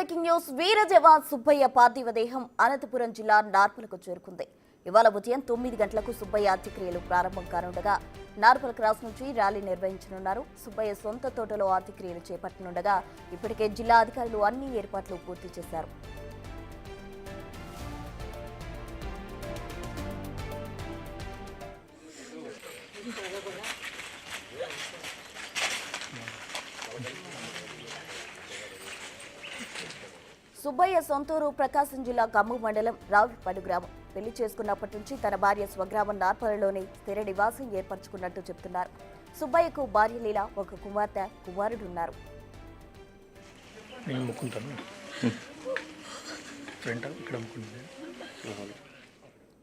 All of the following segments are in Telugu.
Breaking news. వీర జవాన్ సుబ్బయ్య పార్థివ దేహం అనంతపురం జిల్లా నార్పలకు చేరుకుంది. ఇవాళ ఉదయం తొమ్మిది గంటలకు సుబ్బయ్య అంత్యక్రియలు ప్రారంభం కానుండగా నార్పల్ క్రాస్ నుంచి ర్యాలీ నిర్వహించనున్నారు. సుబ్బయ్య సొంత తోటలో అంత్యక్రియలు చేపట్టనుండగా ఇప్పటికే జిల్లా అధికారులు అన్ని ఏర్పాట్లు పూర్తి చేశారు. సుబ్బయ్య సొంతూరు ప్రకాశం జిల్లా ఖమ్మం మండలం రావులపాడు గ్రామం. పెళ్ళి చేసుకున్నప్పటి నుంచి తన భార్య స్వగ్రామం నార్పలలోనే స్థిర నివాసం ఏర్పరచుకున్నట్టు చెప్తున్నారు. సుబ్బయ్యకు భార్య లీల ఒక కుమార్తె ఇక్కడ ముక్కుంటుంది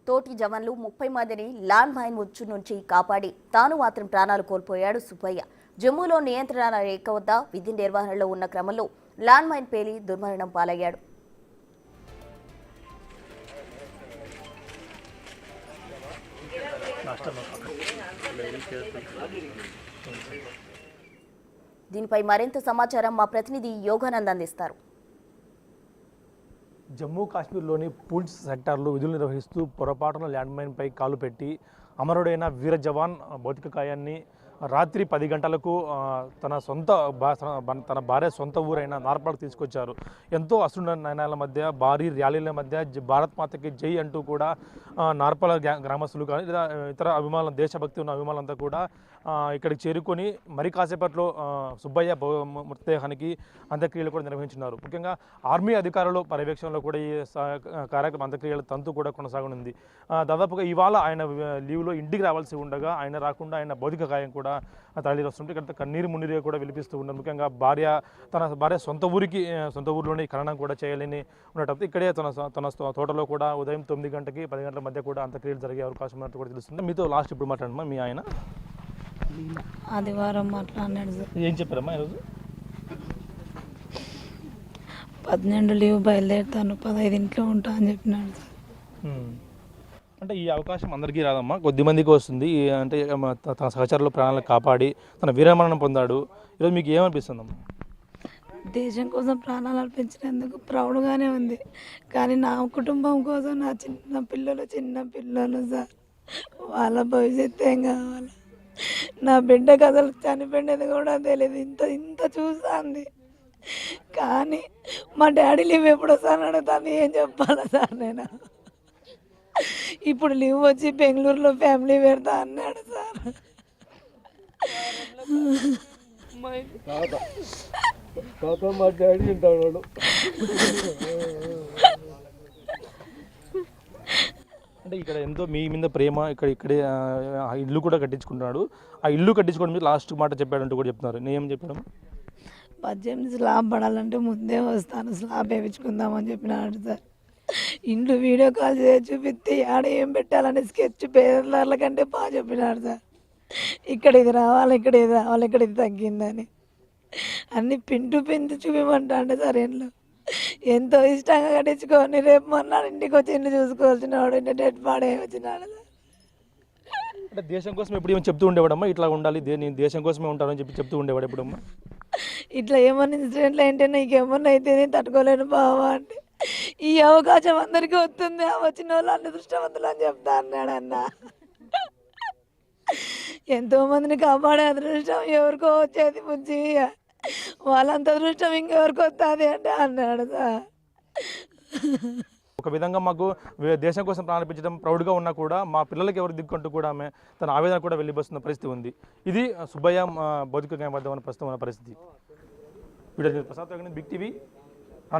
తోటి జవాన్లు ముప్పై మందిని ల్యాండ్ మైన్ ఉచ్చు నుంచి కాపాడి తాను మాత్రం ప్రాణాలు కోల్పోయాడు సుబ్బయ్య. జమ్మూలో నియంత్రణ రేఖ వద్ద విధి నిర్వహణలో ఉన్న క్రమంలో ల్యాండ్ మైన్ పేలి దుర్మరణం పాలయ్యాడు. దీనిపై మరింత సమాచారం మా ప్రతినిధి యోగానంద్ అందిస్తారు. జమ్మూ కాశ్మీర్లోని పూంచ్ సెక్టార్లో విధులు నిర్వహిస్తూ పొరపాటున ల్యాండ్ మైన్పై కాలు పెట్టి అమరుడైన వీర జవాన్ భౌతిక కాయాన్ని రాత్రి పది గంటలకు తన సొంత భా- తన- భార్య సొంత ఊరైన నార్పాలకు తీసుకొచ్చారు. ఎంతో అసలు నయనాల మధ్య భారీ ర్యాలీల మధ్య జ- భారత్ మాతకి జై అంటూ కూడా ఆ, నార్పల గ్రా- గ్రామస్తులు కానీ లేదా ఇతర అభిమానులు దేశభక్తి ఉన్న అభిమానులంతా కూడా ఇక్కడికి చేరుకొని మరి కాసేపట్లో సుబ్బయ్య మృతదేహానికి అంత్యక్రియలు కూడా నిర్వహించున్నారు. ముఖ్యంగా ఆర్మీ అధికారుల పర్యవేక్షణలో కూడా ఈ స- అంత్యక్రియల తంతు కూడా కొనసాగనుంది. దాదాపుగా ఇవాళ ఆయన లీవ్లో ఇంటికి రావాల్సి ఉండగా ఆయన రాకుండా ఆయన భౌతిక గాయం కూడా తరలి వస్తుంటే ఇక్కడ కన్నీరు మున్నీరు కూడా విలిపిస్తూ ఉన్నారు. ముఖ్యంగా భార్య తన భార్య సొంత ఊరికి సొంత ఊరిలోనే ఖననం కూడా చేయాలని ఉన్నట్టు ఇక్కడే తన తన తోటలో కూడా ఉదయం తొమ్మిది గంటకి పది గంటల మధ్య కూడా అంత్యక్రియలు జరిగే అవకాశం ఉన్నట్టు కూడా తెలుస్తుంది. మీతో లాస్ట్ ఇప్పుడు మాట్లాడమ్మా మీ ఆయన? ఆదివారం మాట్లాడినాడు సార్. ఏం చెప్పారమ్మా ఈరోజు? పన్నెండు లీవ్ బయలుదేరుతాను పదహైదు ఇంట్లో ఉంటా అని చెప్పినాడు సార్. అంటే ఈ అవకాశం అందరికీ రాదమ్మా. కొద్ది మందికి వస్తుంది. అంటే తన సహచరుల ప్రాణాలను కాపాడి తన వీరమరణం పొందాడు. ఈరోజు మీకు ఏమనిపిస్తుందమ్మా? దేశం కోసం ప్రాణాలు అర్పించినందుకు ప్రౌడ్గానే ఉంది. కానీ నా కుటుంబం కోసం నా చిన్న పిల్లలు చిన్న పిల్లలు సార్. వాళ్ళ భవిష్యత్తు ఏం కావాలి? నా బిడ్డకు అసలు చనిపోయినది కూడా తెలియదు ఇంత ఇంత చూసాంది కానీ మా డాడీ లీవ్ ఎప్పుడు వస్తాను అడుగుతాను ఏం చెప్పాలా సార్ నేను? ఇప్పుడు లీవ్ వచ్చి బెంగళూరులో ఫ్యామిలీ పెడతా అన్నాడు సార్. అంటే ఇక్కడ ఎంతో మీ మీద ప్రేమ ఇక్కడ ఇక్కడే ఆ, ఇల్లు కూడా కట్టించుకుంటున్నాడు. ఆ ఇల్లు కట్టించుకోవడం మీద లాస్ట్ మాట చెప్పాడంటూ కూడా చెప్తున్నారు. నేను ఏం చెప్పాడు పద్దెనిమిది స్లాబ్ పడాలంటే ముందే వస్తాను. స్లాబ్ వేయించుకుందామని చెప్పినాడు సార్. ఇంట్లో వీడియో కాల్ చేసి చూపిస్తే ఆడ ఏం పెట్టాలని స్కెచ్ పేర్ల కంటే బాగా చెప్పినాడు సార్. ఇక్కడ ఇది రావాలి ఇక్కడ ఇది రావాలి ఇక్కడ ఇది తగ్గిందని. అన్ని పింటు పింటు చూపిమంటాండే సార్ ఇంట్లో ఎంతో ఇష్టంగా కట్టించుకొని రేపు మొన్న ఇంటికి వచ్చి ఇంటి చూసుకోవాల్సిన వాడు డెడ్ బాడీ వచ్చినాడు సార్. అంటే దేశం కోసం ఎప్పుడు ఏమో చెప్తూ ఉండేవాడమ్మా ఇట్లా ఉండాలి నేను దేశం కోసమే ఉంటానని చెప్పి చెప్తూ ఉండేవాడు ఎప్పుడమ్మా? ఇట్లా ఏమన్నా ఇన్సిడెంట్లు అయితే నీకు ఏమన్నా అయితే నేను తట్టుకోలేను బావా అంటే. ఈ అవకాశం అందరికీ వస్తుంది. ఆ వచ్చిన వాళ్ళు అన్ని దృష్టవంతులు అని చెప్తా అన్నాడు అన్న. ఎంతో మందిని కాపాడే అదృష్టం ఎవరికో వచ్చేది బుజ్జి. వాళ్ళంత అదృష్టం ఇంకెవరికి వస్తుంది అంటే అన్నాడు సార్ ఒక విధంగా మాకు దేశం కోసం ప్రారంభించడం ప్రౌడ్గా ఉన్నా కూడా మా పిల్లలకి ఎవరు దిక్కుంటూ కూడా ఆమె తన ఆవేదన కూడా వెళ్ళిపోతున్న పరిస్థితి ఉంది. ఇది సుబ్బయ్య బౌద్ధిక భౌతిక వద్ద ఉన్న ప్రస్తుతం ఉన్న పరిస్థితి. Video Prasad big TV